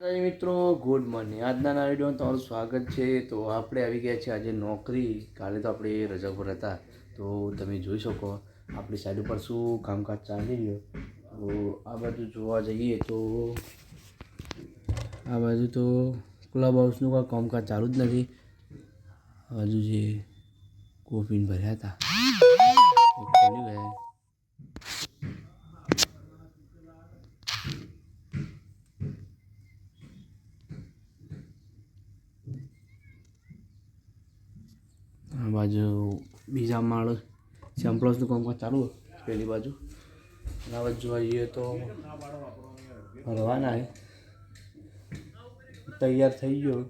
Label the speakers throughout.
Speaker 1: મિત્રો, good morning. આજના ના વિડીયોમાં તમારું સ્વાગત છે. તો આપણે આવી ગયા છે આજે નોકરી. કાલે તો આપણે રજા પર હતા. તો તમે જોઈ શકો, આપણી સાઈડ ઉપર શું કામકાજ ચાલી રહ્યું. તો આ બાજુ જોવા જઈએ તો, આ બાજુ તો ક્લબ હાઉસનું કોઈ કામકાજ ચાલુ જ નથી. હજુ જે કોફીન ભર્યા હતા. ખોલી ગયા આ બાજુ બીજા માળ સેમ્પલ્સનું કામકાજ ચાલુ પેલી બાજુ. આ જોવા જઈએ તો ભરવાના છે તૈયાર થઈ ગયો.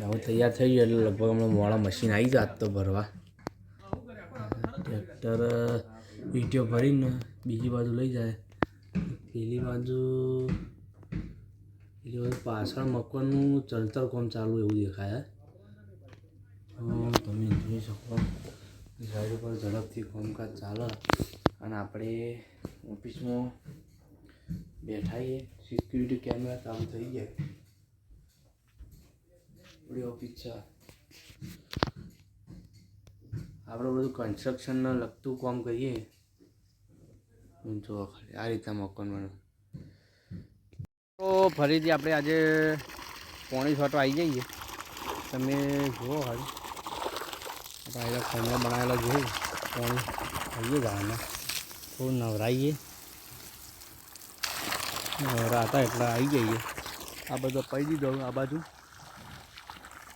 Speaker 1: હવે તૈયાર થઈ ગયો એટલે લગભગ હમણાં મોડા મશીન આવી જાત તો ભરવા. ટ્રેક્ટર ઈટીઓ ભરીને બીજી બાજુ લઈ જાય. પેલી બાજુ પેલી બાજુ પાછળ મકવાનું ચણતર કામ ચાલુ એવું દેખાય તમે જોઈ શકો. સાઈડ ઉપર ઝડપથી કામકાજ ચાલે અને આપણે ઓફિસમાં બેઠાઈએ. સિક્યુરિટી કેમેરા ચાલુ થઈ ગયા. આપણી ઓફિસ છે આપણે બધું કન્સ્ટ્રક્શનને લગતું કામ કરીએ. જો ખાલી, આ રીતના મકાન તો ફરીથી આપણે આજે પોણી છોટો આવી જઈએ. તમે જુઓ ખાલી. આપણે ખાના બનાવેલા જોયું પાણી આવીએ ગાવાના થોડું નવરાઈએ. નવરા હતા એટલે આવી જઈએ. આ બધો પડી દીધો આ બાજુ.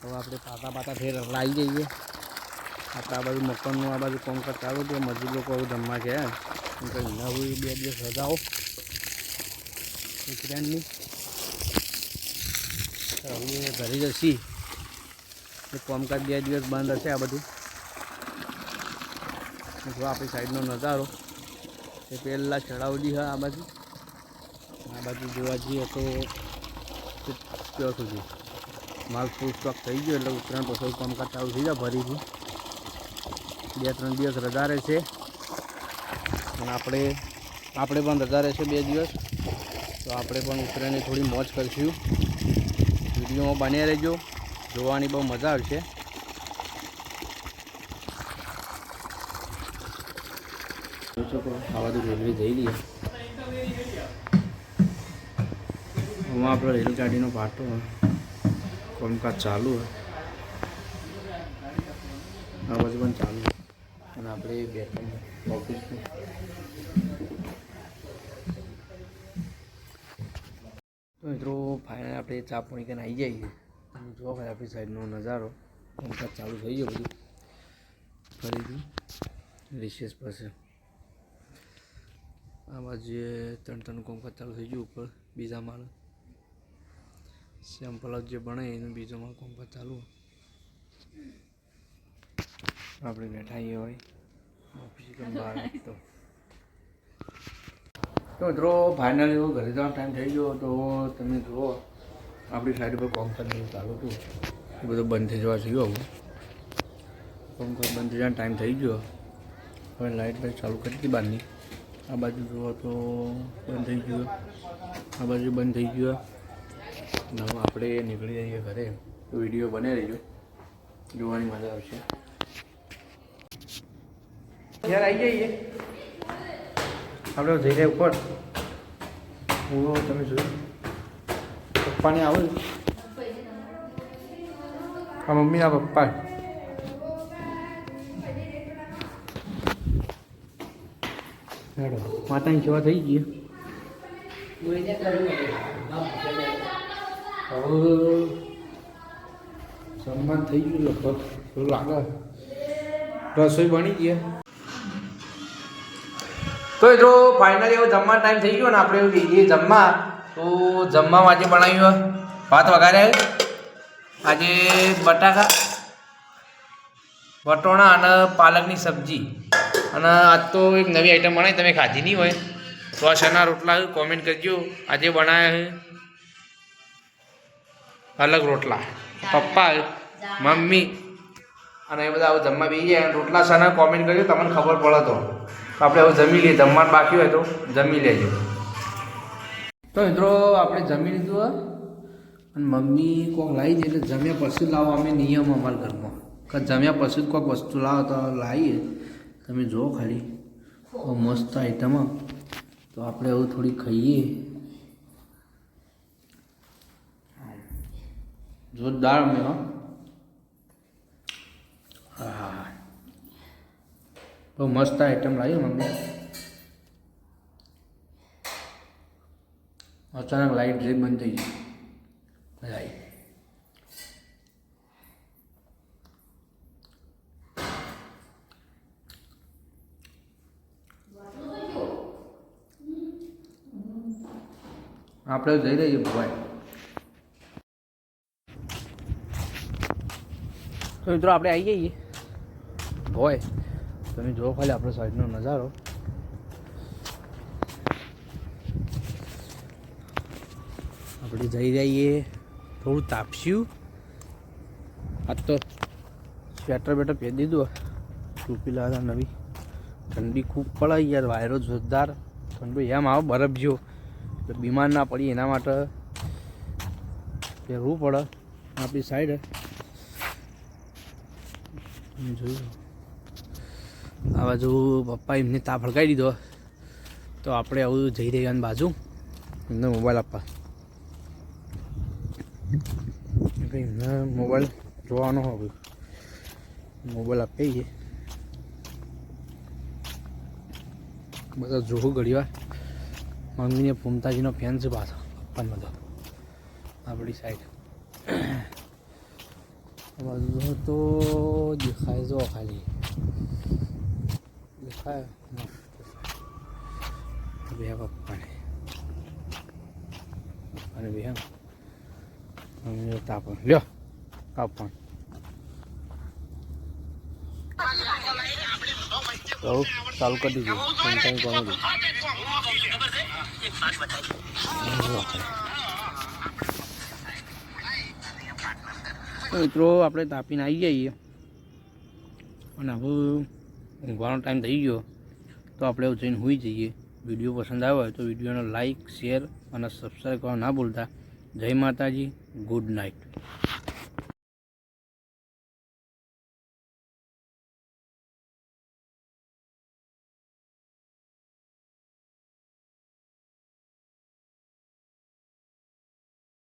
Speaker 1: હવે આપણે પાતા પાતા ફેર એટલે આવી જઈએ. આપણે આ બાજુ મકાનનું આ બાજુ કોમકાર ચાલુ હતું મજૂર લોકો જમવા ગયા એમ. કંઈ એના હોય બે દિવસ રજાઓ. ઉત્તરાયણની. હવે ઘરે જશી કોમકાર બે દિવસ બંધ હશે આ બધું. જો આપણી સાઈડનો નજારો, એ પહેલાં ચડાવડી હા આ બાજુ. આ બાજુ જોવા જઈએ તો ત્યાં સુધી માલ ફૂલ સ્ટોક થઈ ગયો એટલે ઉત્તરાયણ પછી કામકાજ ચાલુ થઈ જાય ફરીથી. બે ત્રણ દિવસ રજા રહેશે અને આપણે આપણે પણ રજા રહેશે બે દિવસ. તો આપણે પણ ઉત્તરાયણની થોડી મોજ કરીશું. વિડીયોમાં બન્યા રહેજો. જોવાની બહુ મજા આવશે. આ બધું રેલવે જઈ લઈએ. હું આપણો રેલગાડીનો પાટો કોમકાજ ચાલુ આ બાજુ પણ ચાલુ અને આપણે બેઠા ઓફિસમાં તો મિત્રો ફાઇનલ આપણે ચા પાણી કરીને આવી જઈએ. જોવા ભાઈ આપણી સાઈડનો નજારો. કોમકાજ ચાલુ થઈ ગયો બધું. ફરીથી રિશેષ પાસે. આ બાજુ ત્રણ ત્રણ કામકાજ ચાલુ થઈ ગયું ઉપર, બીજા માળ. સેમ્પલ જે બને એનું બીજો માળ કામકાજ ચાલુ આપણે બેઠા એ હોય તો. મિત્રો ફાઇનલ એવો ઘરે જવાનો ટાઈમ થઈ ગયો તો તમે જુઓ, આપણી સાઈડ ઉપર કામકાજ ચાલુ હતું. બધું બંધ થઈ જવા થયો હવે કામકાજ બંધ થઈ જવાનો ટાઈમ થઈ ગયો. હવે લાઇટ બાઇટ ચાલુ કરી હતી બહારની. આ બાજુ જુઓ તો બંધ થઈ ગયું આ બાજુ બંધ થઈ ગયું હવે આપણે નીકળી જઈએ ઘરે. તો વીડિયો બને રહીજો. જોવાની મજા આવશે. ઘેર આવી જઈએ. આપણે જઈ રહ્યા ઉપર. હું તમે જોયું પપ્પાને આવું. આ મમ્મીના પપ્પા. હેડો. માતાની સેવા થઈ ગઈ સન્માન થઈ ગયું લગભગ. એવું લાગે? રસોઈ બની ગઈ તો જો ફાઇનલી હવે જમવાનો ટાઈમ થઈ ગયો ને આપણે એવું જઈએ જમવા. તો જમવા આજે બનાવ્યું ભાત વઘારે આજે બટાકા વટોણા અને પાલકની સબ્જી. અને આજ તો એક નવી આઈટમ બનાવી તમે ખાધી નહીં હોય. તો આ શના રોટલા કોમેન્ટ કરજો. આજે બનાવ્યા છે અલગ રોટલા. પપ્પા મમ્મી. અને એ બધા હવે જમવા બેસી જાય રોટલા શાના કોમેન્ટ કરજો તમને ખબર પડે તો. આપણે હવે જમી લઈએ જમવાનું બાકી હોય તો જમી લેજો.
Speaker 2: તો મિત્રો આપણે જમી લીધું અને મમ્મી કોઈક લાવી દે એટલે જમ્યા પછી લાવો અમે નિયમ અમારા ઘરમાં. કે જમ્યા પછી કોઈક વસ્તુ લાવો તો લાવીએ તમે જુઓ ખાલી બહુ મસ્ત આઈટમ તો આપણે હવે થોડી ખાઈએ. જોરદાર દાળ હો. હા બહુ મસ્ત આઈટમ લાવી મમ્મી અચાનક લાઈટ જે બંધ થઈ ગઈ. લાઈટ આપણે જઈ રહીએ ભવાઈ તો મિત્રો આપણે આવી જઈએ. ભોય તમે જુઓ ખાલી આપણો સાઈડનો નજારો. આપણે જઈ જઈએ થોડું તાપસ્યું આ તો સ્વેટર બેટર પહેરી દીધું. ટોપી લાવ્યા નવી. ઠંડી ખૂબ પડાય યાર, વાયરો જોરદાર. ઠંડુ એમ આવો બરફ જેવો એટલે બીમાર ના પડીએ એના માટે પહેરવું પડે આપણી સાઈડ જોયું. આ બાજુ પપ્પા એમને તાપ હળગાવી દીધો. તો આપણે આવું જઈ રહ્યા બાજુ. એમને મોબાઈલ આપવા. એમને મોબાઈલ જોવાનો હવે મોબાઈલ આપી દઈએ બધા જોવું ઘડી વાર મમ્મીને ફૂમતાજીનો ફેન છે પાછો પપ્પાનો તો આપણી સાઈડ આ તો દેખાય જો ખાલી. દેખાય? બે પપ્પાને. પપ્પાને બે મમ્મી તાપણ. તાપ લ્યો તાપણ ચાલુ કરી દીધું. તો મિત્રો, આપણે તાપીને આવી જઈએ અને હવે ઊંઘવાનો ટાઈમ થઈ ગયો. તો આપણે જઈને હોઈ જઈએ. વીડિયો પસંદ આવ્યો હોય તો વિડીયોને લાઇક શેર અને સબસ્ક્રાઈબ કરવા ના ભૂલતા. જય માતાજી. Good night